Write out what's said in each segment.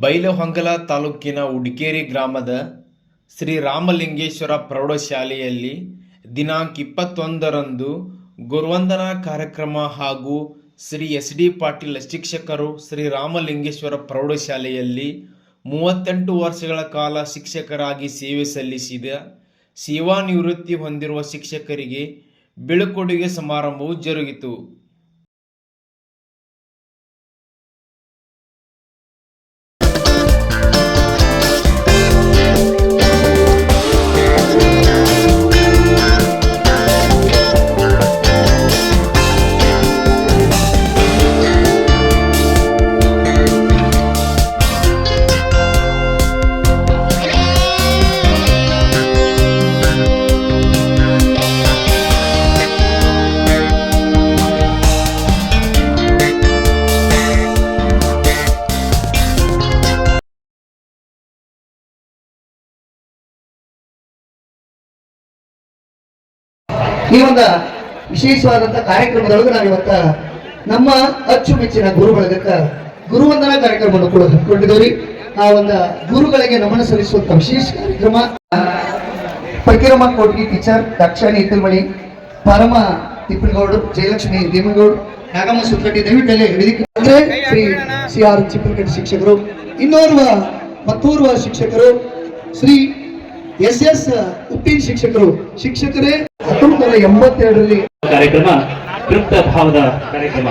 ಬೈಲಹೊಂಗಲ ತಾಲೂಕಿನ ಉಡ್ಕೇರಿ ಗ್ರಾಮದ ಶ್ರೀ ರಾಮಲಿಂಗೇಶ್ವರ ಪ್ರೌಢಶಾಲೆಯಲ್ಲಿ ದಿನಾಂಕ ಇಪ್ಪತ್ತೊಂದರಂದು ಗುರುವಂದನಾ ಕಾರ್ಯಕ್ರಮ ಹಾಗೂ ಶ್ರೀ ಎಸ್ ಡಿ ಪಾಟೀಲ್ ಶಿಕ್ಷಕರು ಶ್ರೀ ರಾಮಲಿಂಗೇಶ್ವರ ಪ್ರೌಢಶಾಲೆಯಲ್ಲಿ ಮೂವತ್ತೆಂಟು ವರ್ಷಗಳ ಕಾಲ ಶಿಕ್ಷಕರಾಗಿ ಸೇವೆ ಸಲ್ಲಿಸಿದ ಸೇವಾನಿವೃತ್ತಿ ಹೊಂದಿರುವ ಶಿಕ್ಷಕರಿಗೆ ಬೀಳ್ಕೊಡುಗೆ ಸಮಾರಂಭವು ಜರುಗಿತು. ಈ ಒಂದು ವಿಶೇಷವಾದಂತ ಕಾರ್ಯಕ್ರಮದೊಳಗೆ ನಾವು ಇವತ್ತ ನಮ್ಮ ಅಚ್ಚುಮೆಚ್ಚಿನ ಗುರು ಗುರುವಂದನಾ ಕಾರ್ಯಕ್ರಮವನ್ನು ಕೂಡ ಹಮ್ಮಿಕೊಂಡಿದ್ದೇವೆ ಆ ಒಂದು ಗುರುಗಳಿಗೆ ನಮನ ಸಲ್ಲಿಸುವಂತ ವಿಶೇಷ ಕಾರ್ಯಕ್ರಮ. ಫಕೀರಮ್ಮ ಕೋಟ್ಗಿ ಟೀಚರ್ ದಕ್ಷಾಣಿ ಇತ್ತಲ್ಮಣಿ ಪರಮ ತಿಪ್ಪನಗೌಡರು, ಜಯಲಕ್ಷ್ಮಿ ದೇಮಗೌಡ್ ನಾಗಮ್ಮ ಸುತ್ತಿ ದಯವಿಟ್ಟು ಅಲ್ಲಿ ವೇದಿಕೆ ಶ್ರೀ ಸಿ ಆರ್ ಚಿಪ್ಪನಕಟ್ಟಿ ಶಿಕ್ಷಕರು, ಇನ್ನೋರ್ವ ಮತ್ತೂರ್ವ ಶಿಕ್ಷಕರು, ಶ್ರೀ ಎಸ್ ಎಸ್ ಶಿಕ್ಷಕರು. ಶಿಕ್ಷಕರೇ ಹತ್ತೊಂಬತ್ತು ನೂರ ಎಂಬತ್ತೆರಡರಲ್ಲಿ ಕಾರ್ಯಕ್ರಮ, ತೃಪ್ತ ಭಾವದ ಕಾರ್ಯಕ್ರಮ.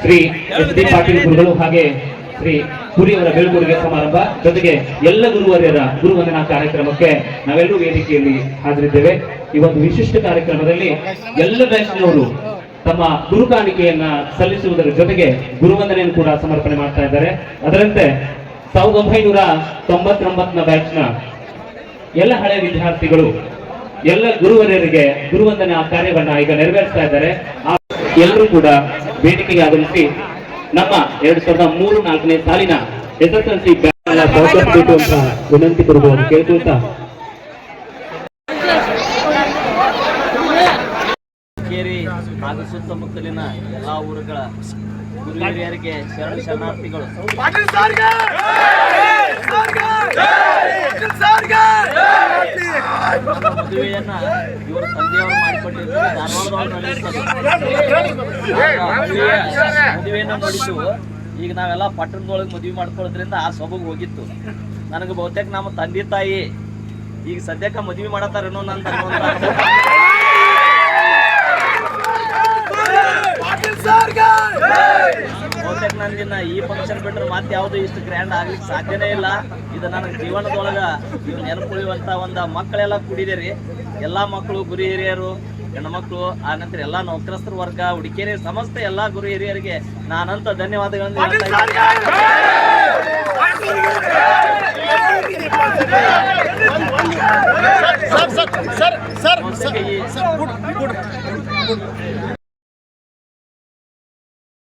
ಶ್ರೀ ಎಸ್ ಡಿ ಪಾಟೀಲ್ ಗುರುಗಳು ಹಾಗೆ ಶ್ರೀ ಕುರಿಯವರ ಬೀಳ್ಕೊಡುಗೆ ಸಮಾರಂಭ. ಜೊತೆಗೆ ಎಲ್ಲ ಗುರುವರ್ಯರ ಗುರುವಂದನಾ ಕಾರ್ಯಕ್ರಮಕ್ಕೆ ನಾವೆಲ್ಲರೂ ವೇದಿಕೆಯಲ್ಲಿ ಹಾಜರಿದ್ದೇವೆ. ಈ ಒಂದು ವಿಶಿಷ್ಟ ಕಾರ್ಯಕ್ರಮದಲ್ಲಿ ಎಲ್ಲ ಬ್ಯಾಚ್ನವರು ತಮ್ಮ ಗುರು ಕಾಣಿಕೆಯನ್ನ ಸಲ್ಲಿಸುವುದರ ಜೊತೆಗೆ ಗುರುವಂದನೆಯನ್ನು ಕೂಡ ಸಮರ್ಪಣೆ ಮಾಡ್ತಾ ಇದ್ದಾರೆ. ಅದರಂತೆ ಸಾವಿರದ ಒಂಬೈನೂರ ತೊಂಬತ್ತೊಂಬತ್ತನ ಬ್ಯಾಚ್ನ ಎಲ್ಲ ಹಳೆ ವಿದ್ಯಾರ್ಥಿಗಳು ಎಲ್ಲ ಗುರುವರ್ಯರಿಗೆ ಆ ಕಾರ್ಯವನ್ನ ಈಗ ನೆರವೇರಿಸ್ತಾ ಇದ್ದಾರೆ. ಆ ಎಲ್ಲರೂ ಕೂಡ ಬೇಡಿಕೆಗೆ ಆಗಮಿಸಿ ನಮ್ಮ ಎರಡ್ ಸಾವಿರದ ಮೂರು ನಾಲ್ಕನೇ ಸಾಲಿನ ಎಸ್ ಎಸ್ ಎಲ್ ಸಿ ಸಹಕರಿಸಬೇಕು ಅಂತ ವಿನಂತಿ ಕೊಡಬಹುದು ಕೇಳ್ಕೊಳ್ತಾ ಕೇರಿ ಹಾಗೂ ಸುತ್ತಮುತ್ತಲಿನ ಎಲ್ಲಾ ಊರುಗಳ ಗುರುಹಿರಿಯರಿಗೆ ಶರಣ ಶರಣಾರ್ಥಿಗಳು. ಮದುವೆಯನ್ನ ಇವರ ತಂದೆಯವರು ಮದುವೆಯ- ಮದುವೆಯನ್ನ ಮುಗಿತು ಈಗ ನಾವೆಲ್ಲ ಪಟ್ಟಣದೊಳಗೆ ಮದುವೆ ಮಾಡ್ಕೊಳ್ಳೋದ್ರಿಂದ ಆ ಸೊಬಗು ಹೋಗಿತ್ತು ನನಗೆ ಬಹುತೇಕ ನಮ್ಮ ತಂದೆ ತಾಯಿ ಈಗ ಸದ್ಯಕ್ಕೆ ಮದುವೆ ಮಾಡತ್ತಾರೇನೋ ನಂತ ನಂದಿನ ಈ ಫಂಕ್ಷನ್ ಬಿಟ್ಟರೆ ಮತ್ತೆ ಯಾವುದು ಇಷ್ಟು ಗ್ರ್ಯಾಂಡ್ ಆಗ್ಲಿಕ್ಕೆ ಸಾಧ್ಯನೇ ಇಲ್ಲ. ಇದು ನನ್ನ ಜೀವನದೊಳಗ ಇವ್ ನೆನಪುಳಿಯುವಂತ ಒಂದ ಮಕ್ಕಳೆಲ್ಲ ಕೂಡಿದೇರಿ. ಎಲ್ಲಾ ಮಕ್ಕಳು ಗುರು ಹಿರಿಯರು ಹೆಣ್ಮಕ್ಳು ಆ ನಂತರ ಎಲ್ಲಾ ನೌಕರಸ್ಥರ ವರ್ಗ ಹುಡುಕಿಯರಿ ಸಮಸ್ತ ಎಲ್ಲಾ ಗುರು ಹಿರಿಯರಿಗೆ ನಾನಂತ ಧನ್ಯವಾದಗಳನ್ನು ಹೇಳ್ತಾ ಇದ್ದೀನಿ.